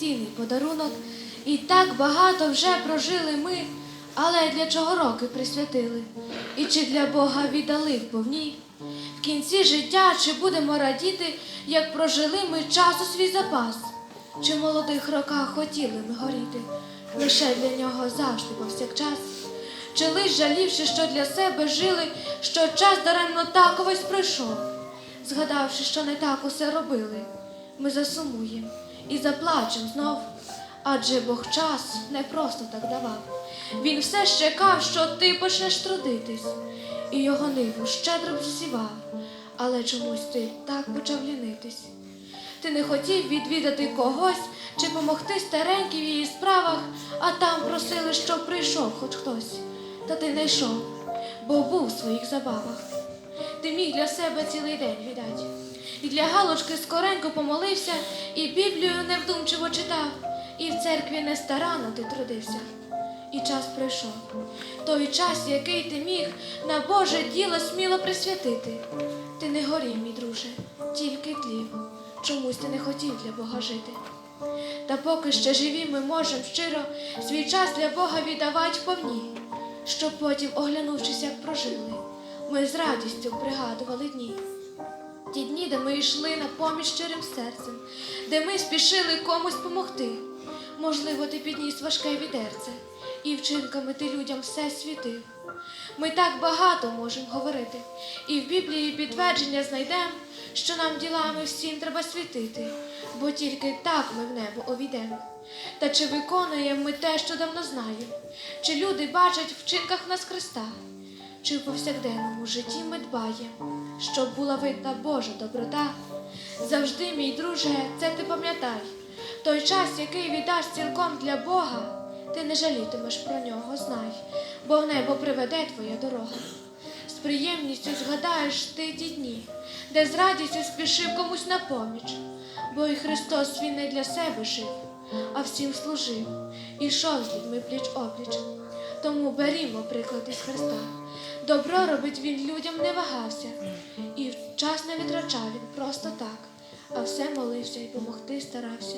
Цінний подарунок, і так багато вже прожили ми, але для чого роки присвятили? І чи для Бога віддали вповні? В кінці життя чи будемо радіти, як прожили ми часу свій запас? Чи в молодих роках хотіли ми горіти, лише для нього завжди повсякчас? Чи лиш жалівши, що для себе жили, що час даремно так ось пройшов? Згадавши, що не так усе робили, ми засумуємо і заплачем знов. Адже Бог час не просто так давав. Він все ж чекав, що ти почнеш трудитись, і його ниву щедро б засівав, але чомусь ти так почав лінитись. Ти не хотів відвідати когось чи помогти старенькій в її справах, а там просили, щоб прийшов хоч хтось. Та ти не йшов, бо був в своїх забавах. Ти міг для себе цілий день віддати. І для галочки скоренько помолився, і Біблію невдумчиво читав, і в церкві нестаранно ти трудився. І час прийшов. Той час, який ти міг на Боже діло сміло присвятити. Ти не горів, мій друже, тільки тлів. Чомусь ти не хотів для Бога жити. Та поки ще живі, ми можемо щиро свій час для Бога віддавати вповні, щоб потім, оглянувшись, як прожили, ми з радістю пригадували дні. Ті дні, де ми йшли на поміч щирим серцем, де ми спішили комусь помогти. Можливо, ти підніс важке відерце, і вчинками ти людям все світив. Ми так багато можемо говорити, і в Біблії підтвердження знайдемо, що нам ділами всім треба світити, бо тільки так ми в небо овійдемо. Та чи виконуємо ми те, що давно знаємо, чи люди бачать в вчинках нас Христа? Чи в повсякденному житті ми дбаємо, щоб була видна Божа доброта? Завжди, мій друже, це ти пам'ятай. Той час, який віддаш цілком для Бога, ти не жалітимеш про нього, знай, бо в небо приведе твоя дорога. З приємністю згадаєш ти ті дні, де з радістю спішив комусь на поміч, бо і Христос він не для себе жив, а всім служив, і йшов з людьми пліч опліч. Тому берімо приклад із Христа. Добро робить він людям не вагався, і час не витрачав він просто так, а все молився і помогти старався.